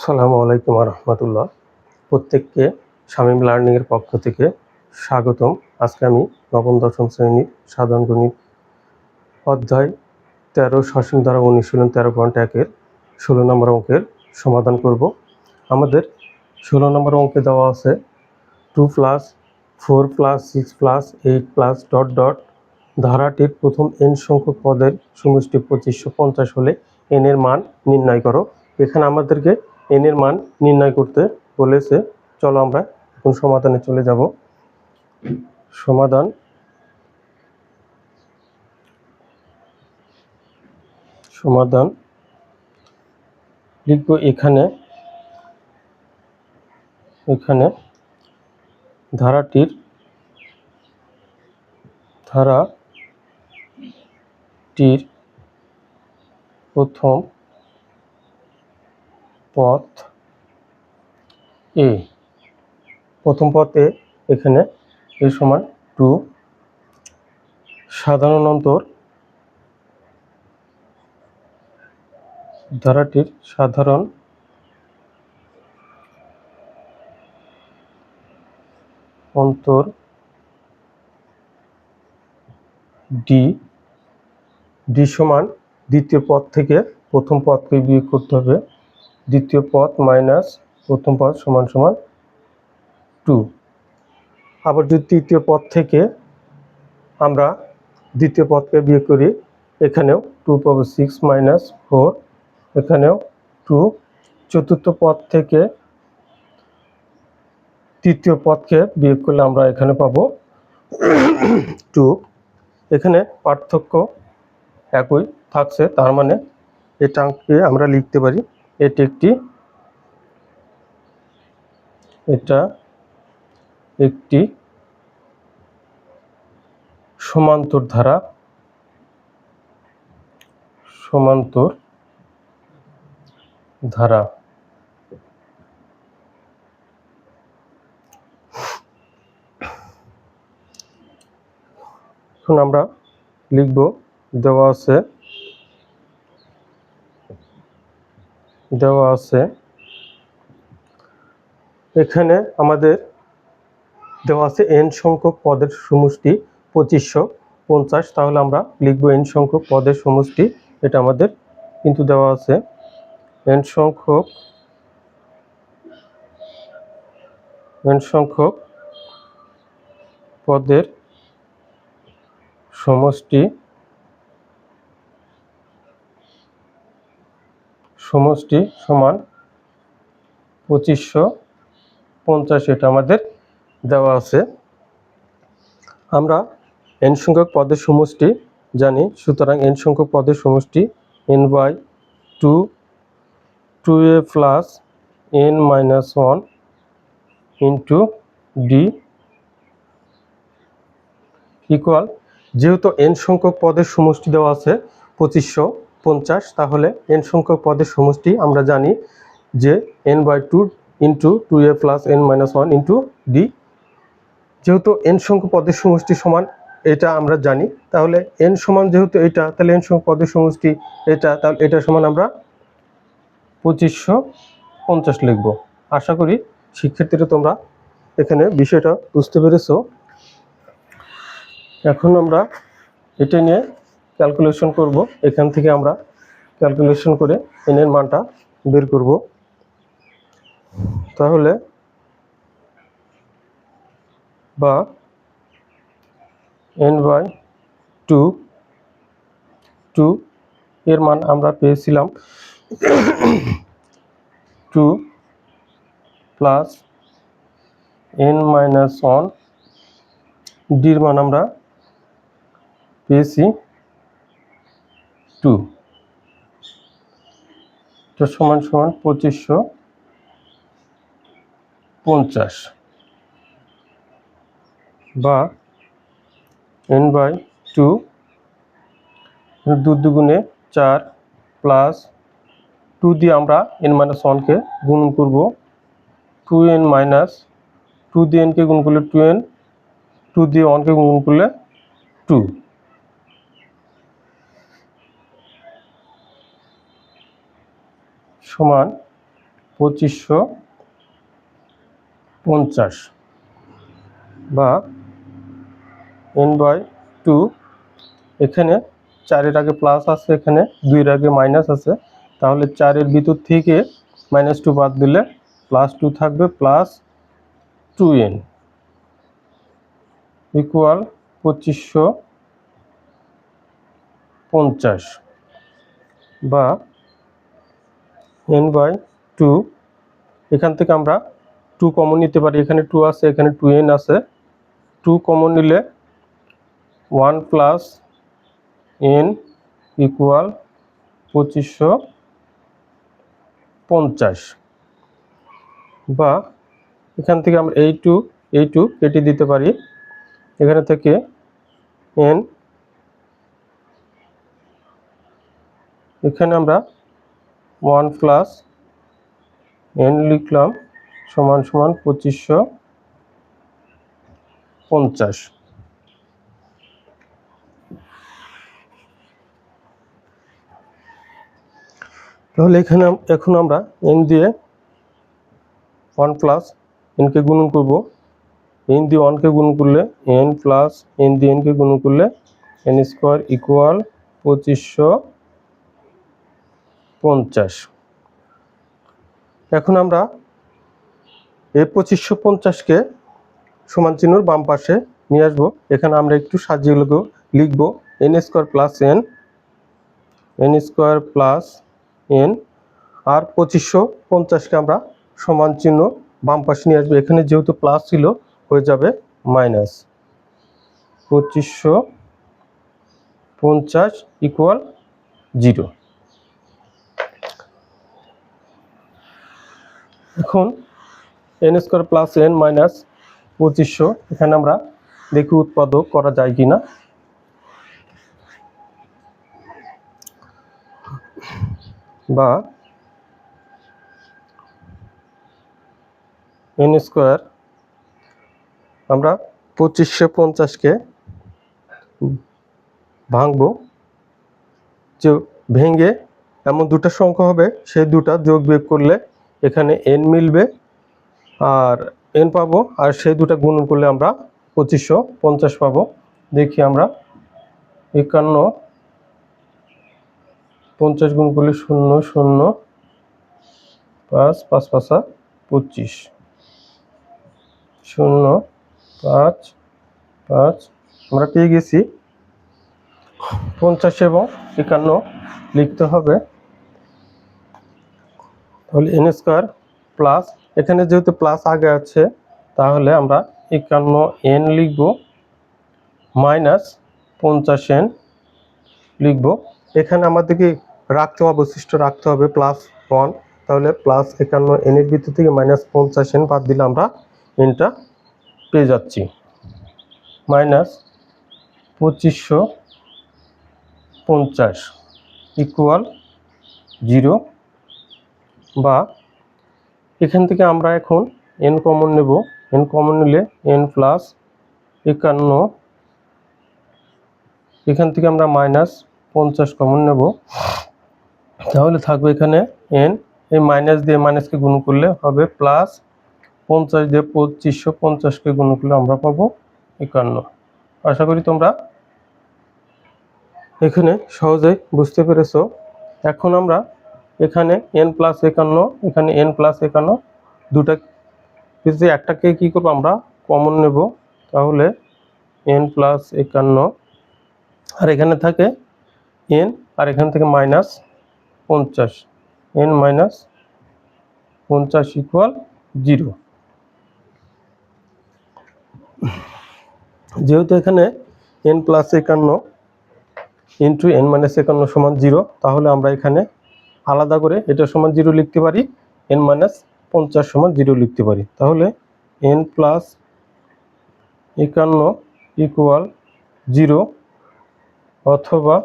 আসসালামু আলাইকুম রহমতুল্লাহ। প্রত্যেককে শামীম লার্নিংয়ের পক্ষ থেকে স্বাগতম। আজকে আমি নবম, দশম শ্রেণির সাধারণ গণিত অধ্যায় তেরো, সসীম দ্বারা অনুশীলন তেরো পয়েন্ট একের ষোলো নম্বর অঙ্কের সমাধান করব। আমাদের ষোলো নম্বর অঙ্কে দেওয়া আছে two plus, four plus, six plus, eight plus, dot dot. ধারাটির প্রথম এন সংখ্যক পদের সমষ্টি পঁচিশশো পঞ্চাশ হলে এন এর মান নির্ণয় করো। এখানে আমাদেরকে এন এর মান নির্ণয় করতে বলেছে। চলো আমরা এখন সমাধানে চলে যাব। সমাধান। সমাধান। লিখব এখানে। এখানে ধারাটির ধারাটির প্রথম পথ এ। প্রথম পথে এখানে এ সমান টু। সাধারণ অন্তর ধারাটির সাধারণ অন্তর ডি। ডি সমান দ্বিতীয় পদ থেকে প্রথম পদকে বিয়োগ করতে হবে। দ্বিতীয় পদ মাইনাস প্রথম পদ সমান সমান টু। আবার যদি তৃতীয় পদ থেকে আমরা দ্বিতীয় পদকে বিয়োগ করি, এখানেও টু পাবো সিক্স মাইনাস ফোর এখানেও টু। চতুর্থ পদ থেকে তৃতীয় পদকে বিয়োগ করলে আমরা এখানে পাবো টু। এখানে পার্থক্য একই থাকছে, তার মানে এটাকে আমরা লিখতে পারি এটি একটি এটা একটি সমান্তর ধারা সমান্তর ধারা। এখন আমরা লিখব দেওয়া আছে দেওয়া আছে। এখানে আমাদের দেওয়া আছে এন সংখ্যক পদের সমষ্টি পঁচিশশো পঞ্চাশ। তাহলে আমরা লিখব এন সংখ্যক পদের সমষ্টি। এটা আমাদের কিন্তু দেওয়া আছে। এন সংখ্যক এন সংখ্যক পদের সমষ্টি সমষ্টি সমান পঁচিশশো পঞ্চাশ এটা আমাদের দেওয়া আছে। আমরা এন সংখ্যক পদের সমষ্টি জানি, সুতরাং এন সংখ্যক পদের সমষ্টি N by two two A plus N minus one into D equal, যেহেতু এন সংখ্যক পদের সমষ্টি দেওয়া আছে, পঁচিশশো পঞ্চাশ, তাহলে এন সংখ্যক পদের সমষ্টি আমরা জানি যে N by two into two A plus N minus one into D যেহেতু এন সংখ্যক পদের সমষ্টি সমান, এটা আমরা জানি। তাহলে এন সমান যেহেতু এটা, তাহলে এন সংখ্যক পদের সমষ্টি এটা, তাহলে এটা সমান আমরা পঁচিশশো পঞ্চাশ লিখব। আশা করি শিক্ষার্থীরা তোমরা এখানে বিষয়টা বুঝতে পেরেছ। এখন আমরা এটা নিয়ে ক্যালকুলেশন করব। এখান থেকে আমরা ক্যালকুলেশন করে এনের মানটা বের করব। তাহলে বা এন বাই টু টু এর মান আমরা পেয়েছিলাম two plus N minus one ডির মান আমরা পেয়েছি টু তো সমান সমান পঁচিশশো পঞ্চাশ। বা এন বাই টু দু দুগুণে চার প্লাস টু দিয়ে আমরা এন মাইনাস ওয়ানকে গুণ করব। টু এন মাইনাস টু দিয়ে এনকে গুণ করলে টু এন টু দিয়ে ওয়ানকে গুণ করলে টু সমান পঁচিশশো পঞ্চাশ বা এন বাই টু এখানে চারের আগে প্লাস আছে, এখানে দুইয়ের আগে মাইনাস আছে। তাহলে চারের ভিতর থেকে মাইনাস টু বাদ দিলে প্লাস টু থাকবে প্লাস টু এন ইকুয়াল পঁচিশশো পঞ্চাশ বা এন বাই টু এখান থেকে আমরা টু কমন নিতে পারি। এখানে টু আছে, এখানে টু এন আছে। টু কমন নিলে ওয়ান প্লাস এন ইকুয়াল পঁচিশশো পঞ্চাশ। বা এখান থেকে আমরা এই টু এই টু কেটে দিতে পারি। এখানে থেকে এন এখানে আমরা ওয়ান প্লাস এন লিখলাম সমান সমান পঁচিশশো পঞ্চাশ। তাহলে এখানে এখন আমরা এন দিয়ে ওয়ান প্লাস এনকে গুণন করব। এন দিয়ে ওয়ানকে গুণ করলে এন প্লাস এন দিয়ে এনকে গুণ করলে এন স্কোয়ার ইকুয়াল পঁচিশশো পঞ্চাশ। এখন আমরা এই পঁচিশশো পঞ্চাশকে সমান চিহ্নর বাম পাশে নিয়ে আসব। এখানে আমরা একটু সাজিয়ে লিখব। N square plus N N square plus N আর পঁচিশশো পঞ্চাশকে আমরা সমান চিহ্ন বাম পাশে নিয়ে আসব। এখানে যেহেতু প্লাস ছিল, হয়ে যাবে মাইনাস পঁচিশশো পঞ্চাশ ইকুয়াল জিরো এখন N square plus N minus পঁচিশশো। এখানে আমরা দেখি উৎপাদক করা যায় কি না বা এন স্কোয়ার আমরা পঁচিশশো পঞ্চাশকে ভাঙবো। যে ভেঙে এমন দুটো সংখ্যা হবে, সেই দুটা যোগ বিয়োগ করলে এখানে এন মিলবে, আর এন পাবো, আর সেই দুটা গুণন করলে আমরা পঁচিশশো পঞ্চাশ পাবো। দেখি আমরা, একান্ন পঞ্চাশ গুণ করলে শূন্য শূন্য পাঁচ পাঁচ, পাঁচা পঁচিশ। শূন্য, পাঁচ পাঁচ, আমরা পেয়ে গেছি। পঞ্চাশ এবং একান্ন লিখতে হবে। তাহলে এন স্কোয়ার প্লাস এখানে যেহেতু প্লাস আগে আছে, তাহলে আমরা একান্ন এন লিখব মাইনাস পঞ্চাশ এন লিখব। এখানে আমাদেরকে রাখতে হবে, অবশিষ্ট রাখতে হবে প্লাস ওয়ান তাহলে প্লাস একান্ন এনের ভিতর থেকে মাইনাস পঞ্চাশ এন বাদ দিলে আমরা এনটা পেয়ে যাচ্ছি। মাইনাস পঁচিশশো পঞ্চাশ ইকুয়াল জিরো বা এখান থেকে আমরা এখন এন কমন নেব। এন কমন নিলে এন প্লাস একান্ন। এখান থেকে আমরা মাইনাস পঞ্চাশ কমন নেব। তাহলে থাকবে এখানে এন এই মাইনাস দিয়ে মাইনাসকে গুণ করলে হবে প্লাস পঞ্চাশ দিয়ে পঁচিশশো পঞ্চাশকে গুণ করলে আমরা পাবো একান্ন। আশা করি তোমরা এখানে সহজেই বুঝতে পেরেছ। এখন আমরা এখানে এন প্লাস একান্ন, এখানে এন প্লাস একান্ন, দুটা কিন্তু একটাকে কি করব আমরা? কমন নেব। তাহলে এন প্লাস একান্ন, আর এখানে থাকে এন আর এখান থেকে মাইনাস পঞ্চাশ। এন মাইনাস পঞ্চাশ ইকুয়াল জিরো যেহেতু এখানে এন প্লাস একান্ন ইন্টু এন মাইনাস একান্ন সমান জিরো তাহলে আমরা এখানে আলাদা করে এটা সমান জিরো লিখতে পারি এন মাইনাস পঞ্চাশ সমান জিরো লিখতে পারি। তাহলে এন প্লাস একান্ন ইকুয়াল জিরো অথবা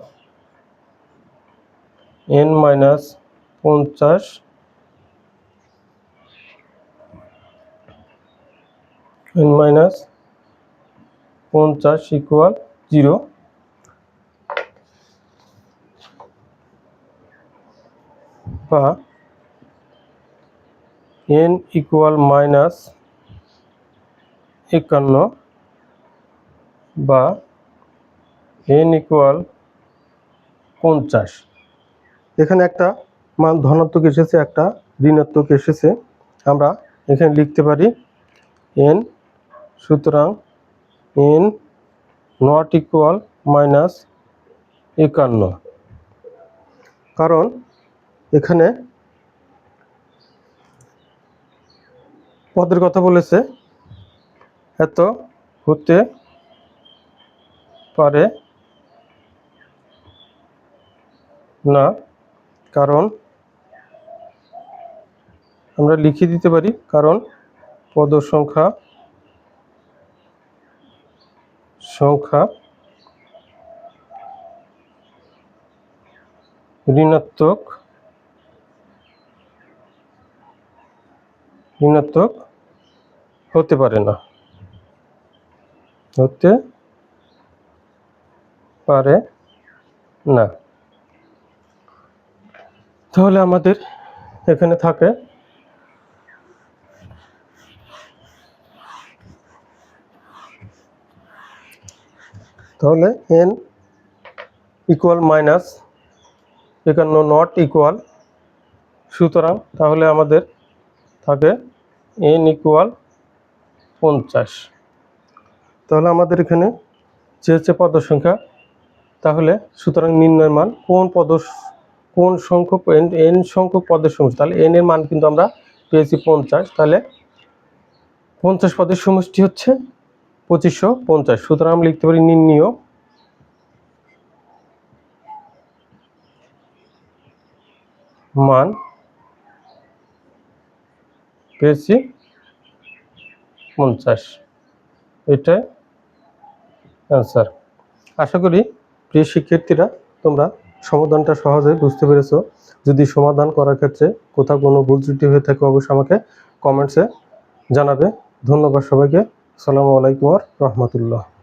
এন মাইনাস পঞ্চাশ এন মাইনাস পঞ্চাশ ইকুয়াল জিরো বা এন ইকুয়াল মাইনাস একান্ন বা এন ইকুয়াল পঞ্চাশ। এখানে একটা মান ধনাত্মক এসেছে, একটা ঋণাত্মক এসেছে। আমরা এখানে লিখতে পারি এন সুতরাং এন নট ইকুয়াল মাইনাস একান্ন। কারণ এখানে পদের কথা বলেছে। এত হতে পারে না, কারণ আমরা লিখে দিতে পারি, কারণ পদ সংখ্যা সংখ্যা ঋণাত্মক ঋণাত্মক হতে পারে না। হতে পারে না। তাহলে আমাদের এখানে থাকে তাহলে এন ইকুয়াল মাইনাস একান্ন নট ইকুয়াল সুতরাং তাহলে আমাদের থাকে এন ইকুয়াল পঞ্চাশ। তাহলে আমাদের এখানে চেয়েছে পদ সংখ্যা, তাহলে সুতরাং নির্ণয় মান কোন পদ, কোন সংখ্যক এন এন সংখ্যক পদের সমষ্টি, তাহলে এন এর মান কিন্তু আমরা পেয়েছি পঞ্চাশ। তাহলে পঞ্চাশ পদের সমষ্টি হচ্ছে পঁচিশশো পঞ্চাশ। সুতরাং আমরা লিখতে পারি নির্ণীয় মান পেয়েছি পঞ্চাশ। এটাই অ্যান্সার আশা করি প্রিয় শিক্ষার্থীরা, তোমরা সমাধানটা সহজে বুঝতে পেরেছ। যদি সমাধান করার ক্ষেত্রে কোথাও কোনো ভুল ত্রুটি হয়ে থাকে, অবশ্যই আমাকে কমেন্টসে জানাবে। ধন্যবাদ সবাইকে। সালামু আলাইকুম রহমতুল্লাহ।